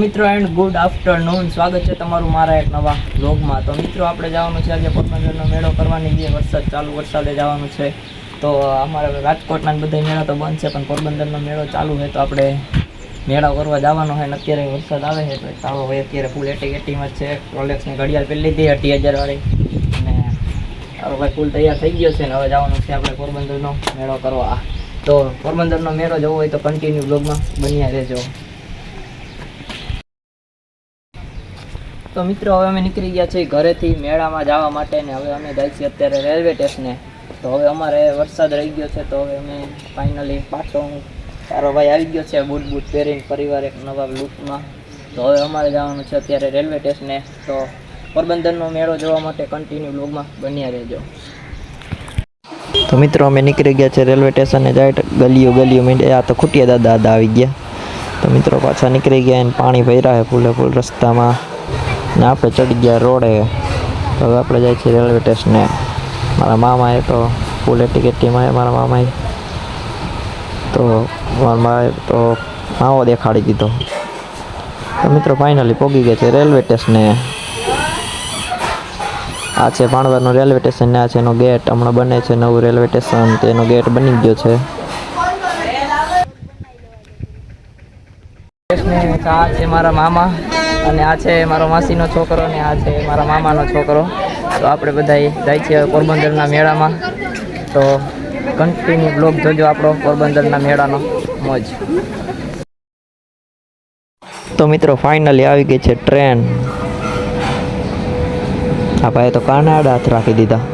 મિત્રો and good afternoon સ્વાગત છે તમારું મારા એક નવા બ્લોગમાં તો મિત્રો, આપણે જવાનું છે આજે પોરબંદરનો મેળો કરવાની. જે વરસાદ ચાલુ વરસાદે જવાનું છે. તો અમારે રાજકોટના બધા મેળા તો બંધ છે, પણ પોરબંદરનો મેળો ચાલુ છે, તો આપણે મેળા કરવા જવાનો હોય ને અત્યારે વરસાદ આવે છે, તો ચાલો ભાઈ અત્યારે ફૂલ એટી એટીમાં છે. રોલેક્સની ઘડિયાળ પહેલી લીધી અઢી હજાર વાળી. અને ચાલો ભાઈ ફૂલ તૈયાર થઈ ગયો છે ને હવે જવાનું છે આપણે પોરબંદરનો મેળો કરવા. તો પોરબંદરનો મેળો જવો હોય તો કન્ટિન્યુ બ્લોગમાં બન્યા રહેજો. તો મિત્રો, હવે અમે નીકળી ગયા છીએ ઘરેથી મેળામાં જવા માટે ને હવે અમે જાય છીએ અત્યારે રેલવે સ્ટેશને તો હવે અમારે વરસાદ રહી ગયો છે, તો હવે અમે ફાઇનલી પાછો તારો ભાઈ આવી ગયો છે બૂટ બૂટ પહેરીને પરિવાર એક નવા લૂકમાં તો હવે અમારે જવાનું છે અત્યારે રેલવે સ્ટેશને તો પોરબંદરનો મેળો જોવા માટે કન્ટિન્યુ બ્લોગમાં બન્યા રહેજો. તો મિત્રો, અમે નીકળી ગયા છે રેલવે સ્ટેશને જાય ગલીઓ ગલીઓ મીંડે. આ તો ખૂટિયા દાદા દાદા આવી ગયા. તો મિત્રો, પાછા નીકળી ગયા એને પાણી ભર્યા છે ફૂલે ફૂલ રસ્તામાં. ને આપણે ચડી ગયા રોડે. હવે આપણે જાય છીએ રેલવે સ્ટેશને. મારા મામાએ તો ફૂલે ટિકિટમાં મારા મામાએ. તો મારા તો માવો દેખાડી દીધો. તો મિત્રો ફાઇનલી પહોંચી ગયા છે રેલવે સ્ટેશને. આ છે ભાણવરનું રેલવે સ્ટેશન ને આ છે એનો ગેટ હમણાં બને છે નવું રેલવે સ્ટેશન. તેનો ગેટ બની ગયો છે મારા મામા. અને આ છે મારો માસીનો છોકરો અને આ છે મારા મામાનો છોકરો. તો આપણે બધા જાય છીએ પોરબંદરના મેળામાં. તો કન્ટિન્યુ બ્લોગ જોજો આપણો પોરબંદરના મેળાનો. મોજ. તો મિત્રો ફાઇનલી આવી ગઈ છે ટ્રેન આ ભાઈ તો કાનાડા હાથ રાખી દીધા.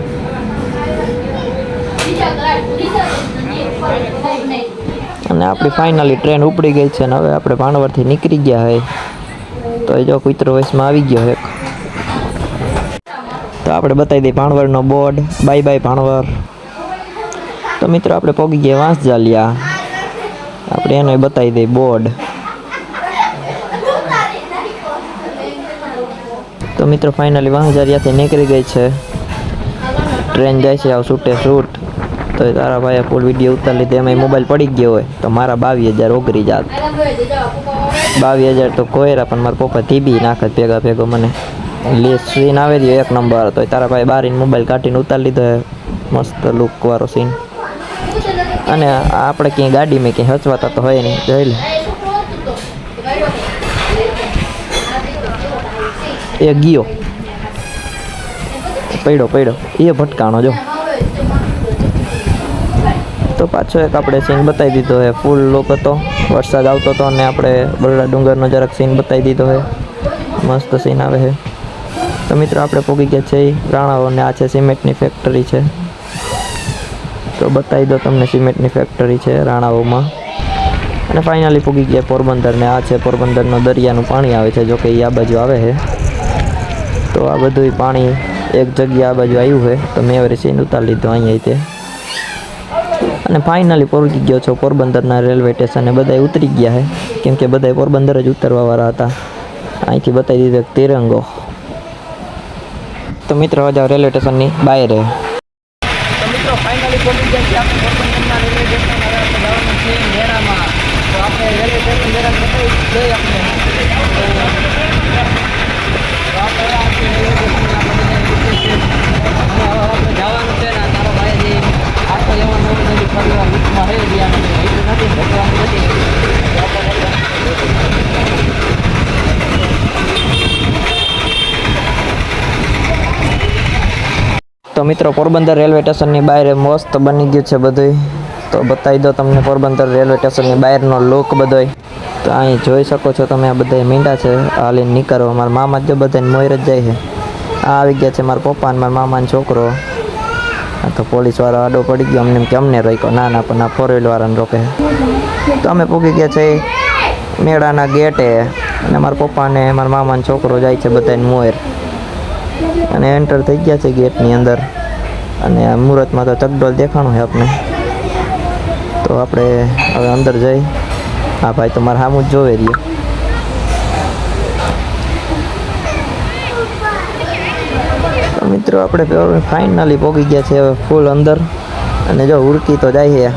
અને આપણી ફાઇનલી ટ્રેન ઉપડી ગઈ છે અને હવે આપણે ભાણવરથી નીકળી ગયા હોય તો એ જો કુતરો વયસમાં આવી ગયો એક. તો આપણે બતાવી દઈએ ભાણવરનો બોર્ડ. બાય બાય ભાણવર તો મિત્રો આપણે પોગી ગયા વાંસ જાલિયા આપણે એને બતાવી દઈએ બોર્ડ. તો મિત્રો ફાઇનલી વાંજારિયાથી નીકળી ગઈ છે. ટ્રેન જાય છે, આવ છૂટે છૂટ. તો તારા ભાઈએ ફૂલ વીડિયો ઉતારી લીધો. એમાં મોબાઈલ પડી ગયો હોય. તો મારા બાવીસ હજાર ઓગરી જાત. બાવીસ હજાર તો કોયરા, પણ મારા પપ્પા ધીબી નાખત ભેગા ભેગો મને. લે સીન આવે રહ્યો, એક નંબર તો તારા ભાઈ બારીને મોબાઈલ કાઢીને ઉતારી લીધો મસ્ત લુકવાળો સીન અને આપણે ક્યાંય ગાડીમાં ક્યાંય હચવાતા તો હોય નહીં. જોઈ લે. એ ગયો. પડ્યો પડ્યો. એ ભટકાણો જો. તો પાછો એક આપણે સીન બતાવી દીધો છે ફૂલ લોક હતો. વરસાદ આવતો હતો અને આપણે બરોડા ડુંગરનો જરાક સીન બતાવી દીધો છે મસ્ત સીન આવે છે તો મિત્રો આપણે પોગી ગયા છે રાણાઓ અને આ છે સિમેન્ટની ફેક્ટરી છે. તો બતાવી દો તમને સિમેન્ટની ફેક્ટરી છે રાણાઓમાં. અને ફાઇનલી પૂગી ગયા પોરબંદર ને આ છે પોરબંદરનો દરિયાનું પાણી આવે છે, જોકે એ આ બાજુ આવે છે તો આ બધું પાણી એક જગ્યા આ બાજુ આવ્યું છે તો મેં હવે સીન ઉતારી લીધો અહીંયા તે અને ફાઇનલી પહોંચી ગયો છો. પોરબંદરના રેલવે સ્ટેશને બધા ઉતરી ગયા છે કેમ કે બધા પોરબંદર જ ઉતરવાવાળા હતા. અહીંથી બતાવી દીધો તિરંગો. તો મિત્રો જાઓ રેલવે સ્ટેશનની બહાર મેળામાં તો આપણે આ છે રેલવે સ્ટેશનના આપણે બધા નીચે છે. અને હવે આપણે જવાનું છે ને તારો ભાઈ જે આખો એવો નવો નવી ફરવા લૂકમાં રહી ગયા નથી એટલું નથી ભગવાનું નથી તો મિત્રો, પોરબંદર રેલવે સ્ટેશનની બહાર મસ્ત બની ગયું છે બધું તો બતાવી દો તમને પોરબંદર રેલવે સ્ટેશનની બહારનો લુક બધોય. તો અહીં જોઈ શકો છો તમે, આ બધા મીંડા છે. હાલીને નીકળો. મારા મામા જો બધાને મોર જ જાય છે. આ આવી ગયા છે મારા પપ્પા અને મારા મામાનો છોકરો. તો પોલીસવાળો આડો પડી ગયો. અમને કે અમને રોક્યો? ના ના, પણ આ ફોર વ્હીલવાળાને રોકે તો અમે પૂગી ગયા છે મેળાના ગેટે. અને મારા પપ્પાને, મારા મામાનો છોકરો જાય છે બધાને મોર. અને એન્ટર થઈ ગયા છે ગેટની અંદર. અને મુહૂર્તમાં તો ચકડોલ દેખાણું છે આપણે તો આપણે હવે અંદર જઈ. હા ભાઈ, તો મારે સામું જ જોવે રહ્યો. મિત્રો, આપણે ફાઇનલી પહોંચી ગયા છે હવે ફૂલ અંદર. અને જો ઉડકી તો જાય છે.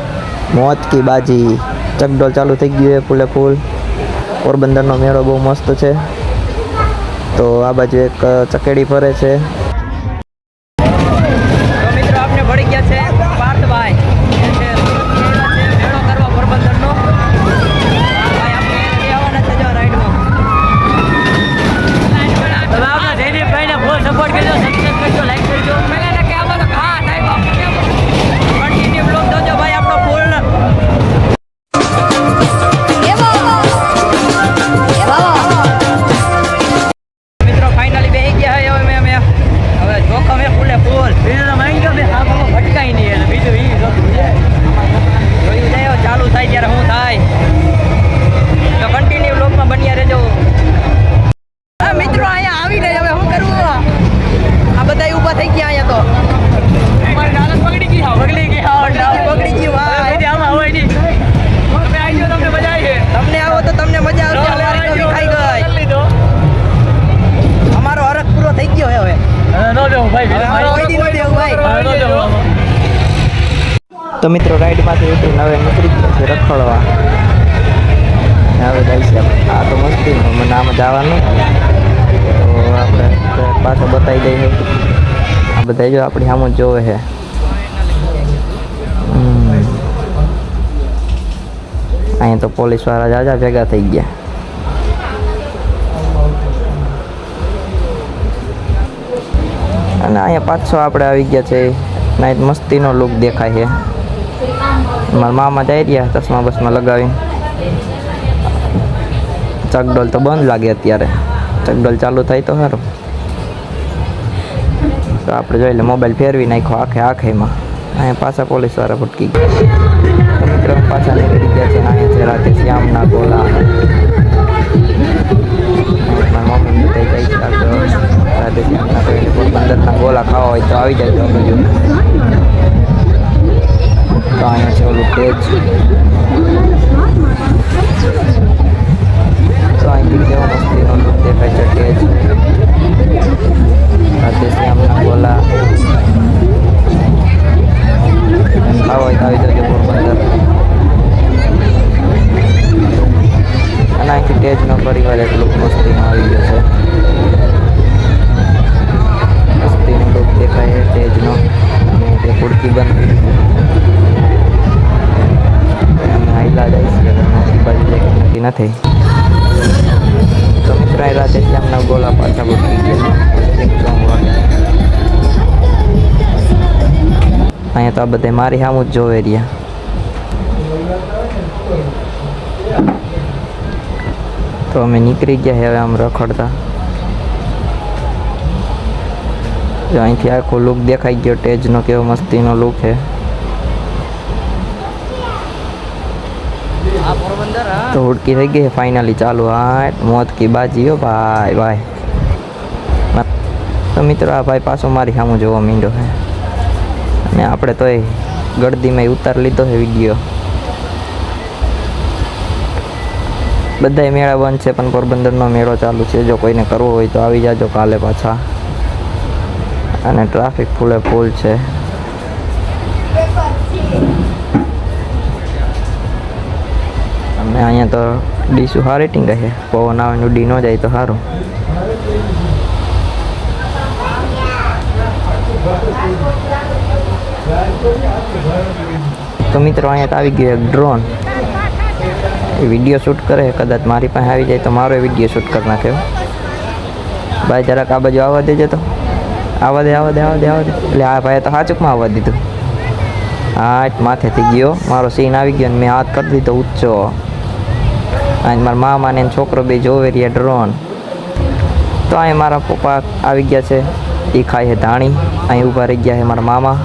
મોત કી બાજી. ચકડોલ ચાલુ થઈ ગયું છે, ફૂલે ફૂલ. પોરબંદરનો મેળો બહુ મસ્ત છે. તો આ બાજુ એક ચકેડી ફરે છે. તો મિત્રો, રાઈડમાંથી ઉતરીને હવે નીકળી ગયા છે રખડવા. હવે જઈશું આ તો મસ્તી મને આમાં જવાનું. તો આપણે પાછો બતાવી દઈએ. આ બધા જો આપણી સામે જોવે છે. અહીંયા તો પોલીસવાળા જાજા ભેગા થઈ ગયા. અને અહીંયા પાછો આપણે આવી ગયા છે. નાઈટ મસ્તીનો લુક દેખાય છે. મારા મામા જઈ રહ્યા ચશ્મા બસમાં લગાવીને. ચકડોલ તો બંધ લાગે અત્યારે. ચકડોલ ચાલુ થાય તો સારું. તો આપણે જોઈ લે, મોબાઈલ ફેરવી નાખ્યો આખે આખેમાં અહીંયા પાછા પોલીસવાળા ભટકી ગયા. મિત્ર, પાછા નીકળી ગયા છે અહીંયા છે રાતે શ્યામના ગોલા. મમ્મી બધા જાય છે રાતે શ્યામના ગોલા ખાવા હોય તો આવી જાય બાજુ તો અહીંયા છે ઓલું પેજ અહીંયા તો આ બધા મારી સામું જ જોવે રહ્યા તો અમે નીકળી ગયા હવે આમ રખડતા જો અહીંથી આખો લુક દેખાઈ ગયો ટેજનો કેવો મસ્તીનો લુક છે આ પોરબંદર હા તો હુડકી થઈ ગઈ ફાઇનલી ચાલુ હા મોત કી બાજી હો ભાઈ ભાઈ તો મિત્રો આ ભાઈ પાછો મારી સામું જોવા માંડ્યો છે અને આપણે તોય ગળદીમાં ઉતાર લીધો છે વીડિયો. બધાય મેળા બંધ છે, પણ પોરબંદરનો મેળો ચાલુ છે. જો કોઈને કરવો હોય તો આવી જાજો કાલે પાછા. અને ટ્રાફિક ફૂલે ફૂલ છે. અને અહીંયા તો ડીશું સારી ટીંગ છે પવન આવે ડી ન જાય તો સારું તો મિત્રો, અહીંયા આવી ગયો એક ડ્રોન એ વીડિયો શૂટ કરે, કદાચ મારી પાસે આવી જાય તો મારો વીડિયો શૂટ કરી નાખ્યો ભાઈ, જરાક આ બાજુ આવવા દેજો તો. આવવા દે આવવા દે આવવા દે આવવા દે. એટલે આ ભાઈએ તો હાચુકમાં આવવા દીધું. હા માથેથી ગયો. મારો સીન આવી ગયો ને મેં હાથ કરી દીધો ઊંચો. અને મારા મામાને છોકરો બે જોવે રહ્યા ડ્રોન તો અહીં મારા પપ્પા આવી ગયા છે. એ ખાય છે ધાણી. અહીં ઊભા રહી ગયા છે મારા મામા.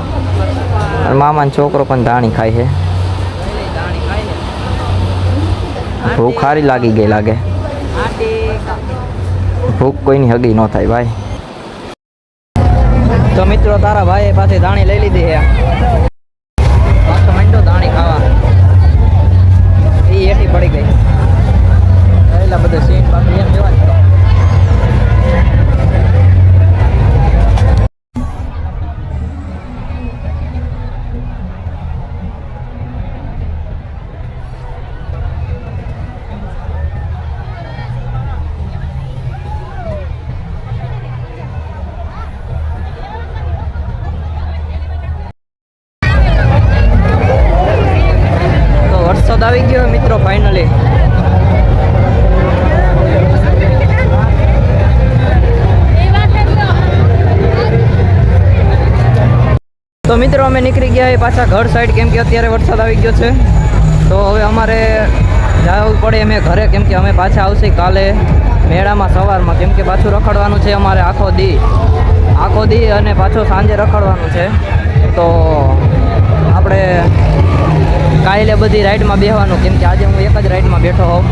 અને મામાનો છોકરો પણ ધાણી ખાય છે. ભૂખ સારી લાગી ગઈ લાગે. ભૂખ કોઈની હગી ન થાય ભાઈ. તો મિત્રો, તારા ભાઈએ પાસે ધાણી લઈ લીધી છે. મિત્રો, અમે નીકળી ગયા એ પાછા ઘર સાઈડ કેમ કે અત્યારે વરસાદ આવી ગયો છે. તો હવે અમારે જવું પડે અમે ઘરે, કેમ કે અમે પાછા આવશે કાલે મેળામાં, સવારમાં. કેમ કે પાછું રખડવાનું છે અમારે આખો દી. આખો દી અને પાછું સાંજે રખડવાનું છે. તો આપણે કાલે બધી રાઈડમાં બેસવાનું કેમ કે આજે હું એક જ રાઈડમાં બેઠો હોઉં.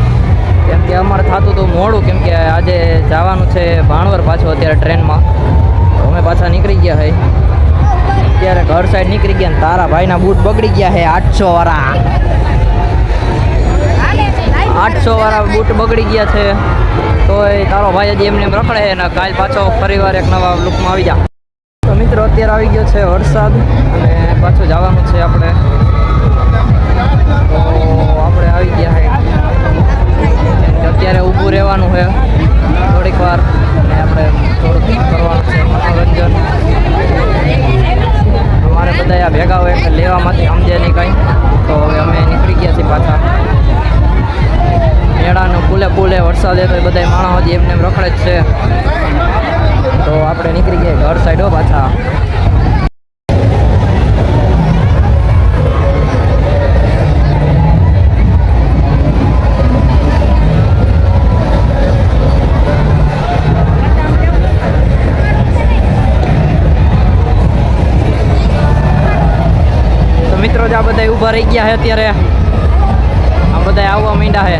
કેમ કે અમારે થતું હતું મોડું. કેમ કે આજે જવાનું છે ભાણવર પાછું અત્યારે ટ્રેનમાં. અમે પાછા નીકળી ગયા હઈ અત્યારે ઘર સાઈડ નીકળી ગયા ને તારા ભાઈના બૂટ બગડી ગયા છે આઠસો વાળા. આઠસો વાળા બૂટ બગડી ગયા છે. તો એ તારો ભાઈ હજી એમને એમ રખડે છે કાલ પાછો ફરીવાર એક નવા લુકમાં આવી જા. તો મિત્રો, અત્યારે આવી ગયો છે વરસાદ અને પાછું જવાનું છે આપણે. તો આપણે આવી ગયા છે. અત્યારે ઊભું રહેવાનું છે થોડીક વાર. અને આપણે થોડુંક કરવાનું છે મનોરંજન. અમારે બધા ભેગા હોય એટલે લેવામાંથી સમજે નહીં કંઈ. તો હવે અમે નીકળી ગયા છીએ પાછા. મેળાનું ફૂલે ફૂલે વરસાદ એ તો એ બધા માણસો હજી એમને એમ રખડે જ છે. તો આપણે નીકળી ગયા ઘર સાઈડો પાછા. ઊભા ગયા છે અત્યારે. આ બધા આવવા માંડ્યા છે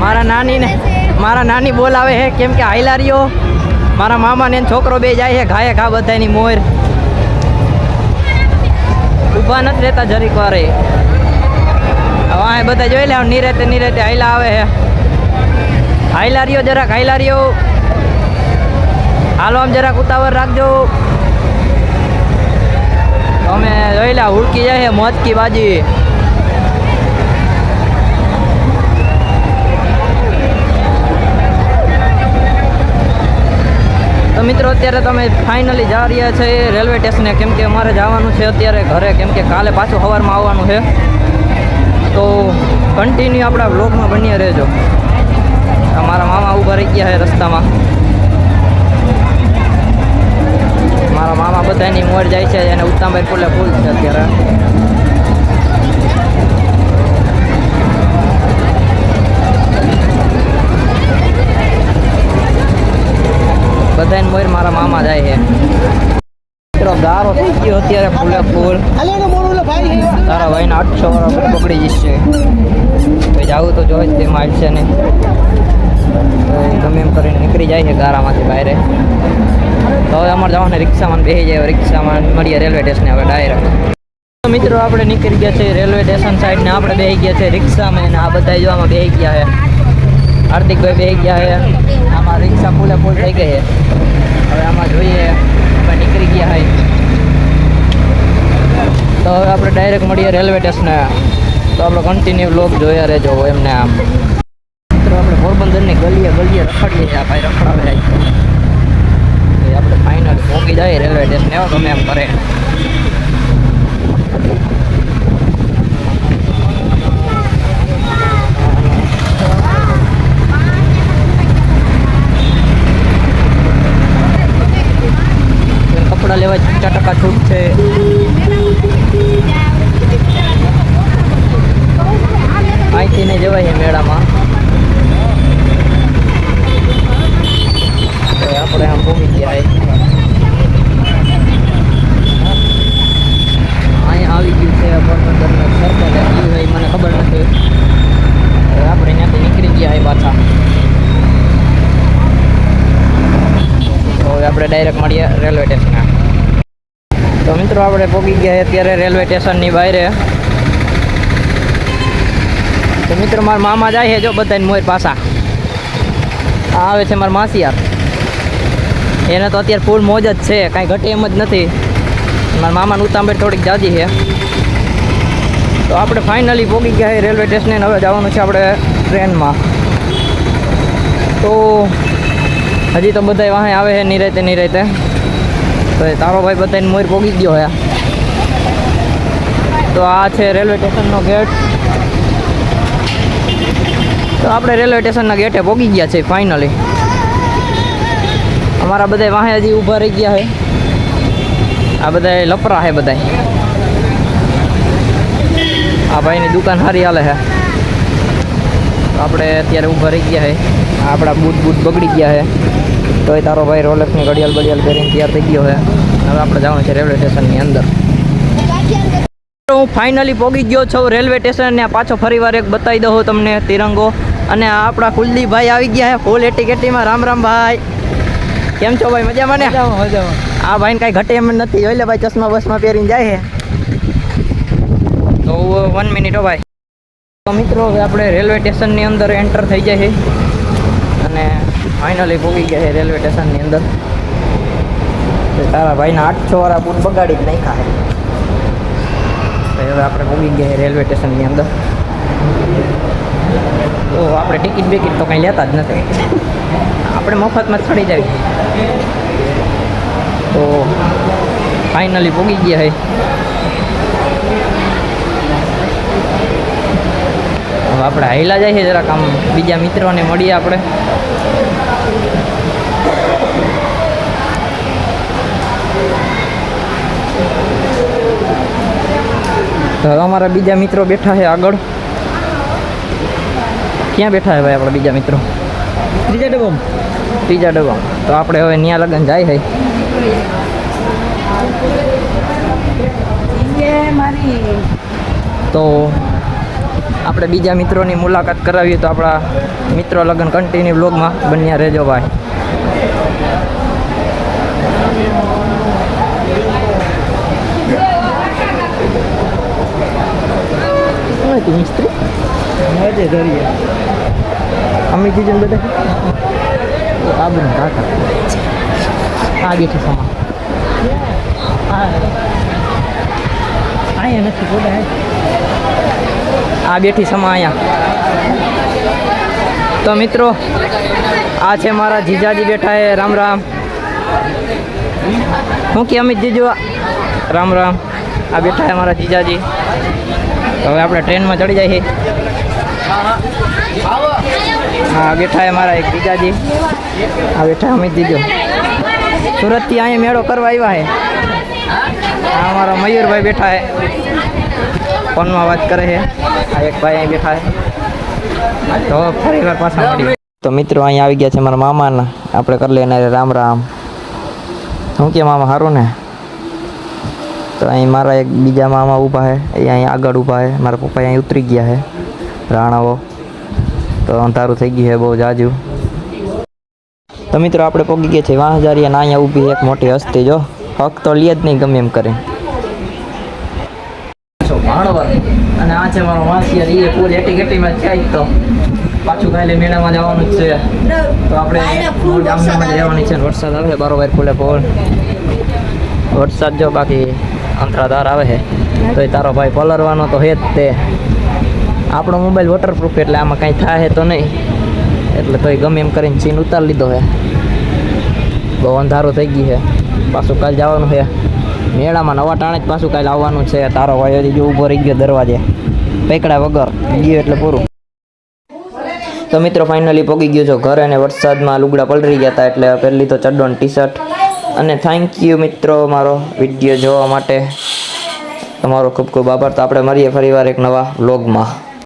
મારા નાનીને, મારા નાની બોલાવે છે કેમ કે હાઈલારીઓ મારા મામા ને છોકરો બે જાય છે ઘાએ ઘા બધાની મોર. ઊભા નથી રહેતા જરીક વારે. હવે બધા જોઈ લે, નિરેતે નિરેતે હાઈલા આવે છે હાઈલારીઓ જરાક હાઈલારીઓ હાલો આમ જરાક ઉતાવળ રાખજો. અમે રહેલા હુડકી જાય છે મોજકી બાજી. તો મિત્રો, અત્યારે તમે ફાઇનલી જા રહ્યા છે રેલવે સ્ટેશને. કેમ કે અમારે જવાનું છે અત્યારે ઘરે, કેમ કે કાલે પાછું સવારમાં આવવાનું છે. તો કન્ટિન્યુ આપણા બ્લોગમાં બન્યા રહેજો. મારા મામા ઊભા રહી ગયા છે રસ્તામાં. મારા મામા બધાની મોર જાય છે અને ઉત્તમભાઈ ફૂલે ફૂલ છે અત્યારે. બધાને મોર મારા મામા જાય છે. મિત્રો, ગારો થઈ ગયો અત્યારે ફૂલે ફૂલ. તારા આઠસો વાળા પકડી જશે. ભાઈ જાવું તો જોઈ જ તે મારશે નહીં ગમે એમ કરીને નીકળી જાય છે ગારામાંથી બહાર. તો હવે અમારે જવાનું રિક્ષામાં બેસી જાય, રિક્ષામાં મળીએ રેલવે સ્ટેશને હવે ડાયરેક્ટ મિત્રો, આપણે નીકળી ગયા છે રેલવે સ્ટેશન સાઈડ ને આપણે બેસી ગયા છે રિક્ષામાં ને આ બધા જોવામાં બેસી ગયા છે. હાર્દિકભાઈ બેસી ગયા છે. આમાં રિક્ષા ફૂલે ફૂલ થઈ ગઈ છે. હવે આમાં જોઈએ, આપણે નીકળી ગયા હોય તો હવે આપણે ડાયરેક્ટ મળીએ રેલવે સ્ટેશને. તો આપણે કન્ટિન્યુ લોક જોયા રહેજો એમને આમ. પોરબંદરની ગલીએ ગલીએ રખડીએ છીએ, આ ભાઈ રખડાવે આપણે ફાઇનલ પહોંચી જાય, રેલવે સ્ટેશન એવો ગમે એમ કરે કપડાં લેવા પચાસ ટકા છૂટ છે અહીંથી ને જવાય છે મેળામાં તો આપણે આમ ભૂમી ગયા છે. અહીંયા આવી ગયું છે પોરબંદરનું સર્કલ ગયું છે એ મને ખબર નથી હવે આપણે ત્યાંથી નીકળી ગયા છે પાછા તો હવે આપણે ડાયરેક્ટ મળીએ રેલવે સ્ટેશને તો મિત્રો, આપણે પહોંચી ગયા અત્યારે રેલવે સ્ટેશનની બહાર તો મિત્રો, મારા મામા જાય છે જો બધાને મોર પાછા. આ આવે છે મારા માસિયાર. એને તો અત્યારે ફૂલ મોજ જ છે, કાંઈ ઘટે એમ જ નથી. મારા મામાનું ઉતાંબેર થોડીક જાજી છે. તો આપણે ફાઇનલી પહોંચી ગયા રેલવે સ્ટેશને હવે જવાનું છે આપણે ટ્રેનમાં. તો હજી તો બધા વાહે આવે છે નિરાતે નિરાતે તો તારો ભાઈ બધાને મોર પોગી ગયો હે. તો આ છે રેલવે સ્ટેશનનો ગેટ. તો આપણે રેલવે સ્ટેશનના ગેટે પોગી ગયા છે ફાઇનલી. અમારા બધા વાહે હજી ઊભા રહી ગયા છે આ બધા લપરા છે બધા આ ભાઈની દુકાન સારી હાલે છે આપણે અત્યારે ઊભા રહી ગયા છે આપણા બૂટ બૂટ બગડી ગયા છે તોય તારો ભાઈ રોલેક્સની ઘડિયાળ બડિયાળ પહેરીને તૈયાર થઈ ગયો છે. હવે આપણે જવાનું છે રેલવે સ્ટેશનની અંદર. હું ફાઇનલી પહોંચી ગયો છું રેલવે સ્ટેશન ને પાછો ફરી વાર એક બતાવી દઉં તમને તિરંગો. અને આપણા કુલદીપભાઈ આવી ગયા છે ફૂલ એટી કેટીમાં રામ રામ ભાઈ. કેમ છો ભાઈ? મજામાં ને? આ ભાઈને કાંઈ ઘટે એમ નથી. જોઈ લે ભાઈ ચશ્મા બસમાં પહેરીને જાય છે. તો વન મિનિટ હો ભાઈ. તો મિત્રો આપણે રેલવે સ્ટેશનની અંદર એન્ટર થઈ જાય છે અને ફાઇનલી પહોંચી ગયા છે રેલવે સ્ટેશનની અંદર. તારા ભાઈના આઠસો વાળા બૂટ બગાડી જ નાખ્યા છે. હવે આપણે પહોંચી ગયા રેલવે સ્ટેશનની અંદર. તો આપણે ટિકિટ બિકિટ તો કંઈ લેતા જ નથી. આપણે મફતમાં ચડી જાય તો ફાઇનલી પહોંચી ગયા હવે આપણે હાઈલા છે જરાક આમ બીજા મિત્રોને મળીએ આપણે. તો અમારા બીજા મિત્રો બેઠા છે આગળ. ક્યાં બેઠા છે ભાઈ આપણા બીજા મિત્રો? ત્રીજા ડબ્બા ત્રીજા ડબ્બા તો આપણે હવે ન્યા લગન જાય છે. તો આપણે બીજા મિત્રોની મુલાકાત કરાવીએ તો આપણા મિત્રો લગ્ન કન્ટિન્યુ બ્લોગમાં બન્યા રહેજો ભાઈ. કોણ હતું મિસ્ત્રી મજે ધરીએ અમિત જીજન બધા આબુ કાકા આ બેઠી સમા અહીંયા નથી બોલા આ બેઠી સમા અહીંયા તો મિત્રો આ છે મારા જીજાજી બેઠા છે રામ રામ હું કે અમિત જીજુ રામ રામ આ બેઠા છે મારા જીજાજી તો હવે આપણે ટ્રેનમાં ચડી જાય છે હા બેઠા મારા એક બીજાજી હા બેઠા અમિત જીજુ. સુરતથી અહીંયા મેળો કરવા આવ્યા છે હા, અમારા મયુરભાઈ બેઠા છે ફોનમાં વાત કરે છે આ એક ભાઈ અહીં બેઠા છે તો ફરી વાર પાછા મળીએ. તો મિત્રો અહીંયા આવી ગયા છે મારા મામાના. આપણે કરી લઈએ રામ રામ. શું કે મામા સારું ને? તો અહીં મારા એક બીજા મામા ઊભા છે. એ અહીં આગળ ઊભા છે. મારા પપ્પા અહીં ઉતરી ગયા છે. રાણાઓ. તો અંધારું થઈ ગયું છે બહુ જાજુ. તો મિત્રો આપણે પગી ગયા છે વાહ હજારી અને અહીંયા ઊભી એક મોટી હસ્તી જો. હક તો લે જ નહીં ગમે એમ કરે. અને આ છે મારો વાંસિયર એ પૂરી એટી ગેટીમાં છે તો. પાછું કાલે મેળામાં જવાનું જ છે. તો આપણે મૂળ ગામડામાં છે વરસાદ આવે બારોબાર ખુલે પોલ વરસાદ જો બાકી. અંતરાધાર આવે છે. તો એ તારો ભાઈ પલરવાનો તો હે જ તે. આપણો મોબાઈલ વોટરપ્રૂફ એટલે આમાં કાંઈ થાય તો નહીં. એટલે તોય ગમે એમ કરીને સીન ઉતારી લીધો છે. બહુ અંધારું થઈ ગયું છે. પાછું કાલ જવાનું છે. મેળામાં નવા ટાણે જ પાછું કાલે આવવાનું છે. તારો ભાઈ હજી ઊભો રહી ગયો દરવાજે. પેકડા વગર. ગયો એટલે પૂરું. તો મિત્રો ફાઇનલી પોગી ગયો છો ઘરે અને વરસાદમાં લુગડા પલરી ગયા હતા એટલે પહેરી લીધો ચડ્ડો ટી શર્ટ અને થેન્ક યુ મિત્રો મારો વીડિયો જોવા માટે. તમારો ખૂબ ખૂબ આભાર. તો આપણે મળીએ ફરીવાર એક નવા વ્લોગમાં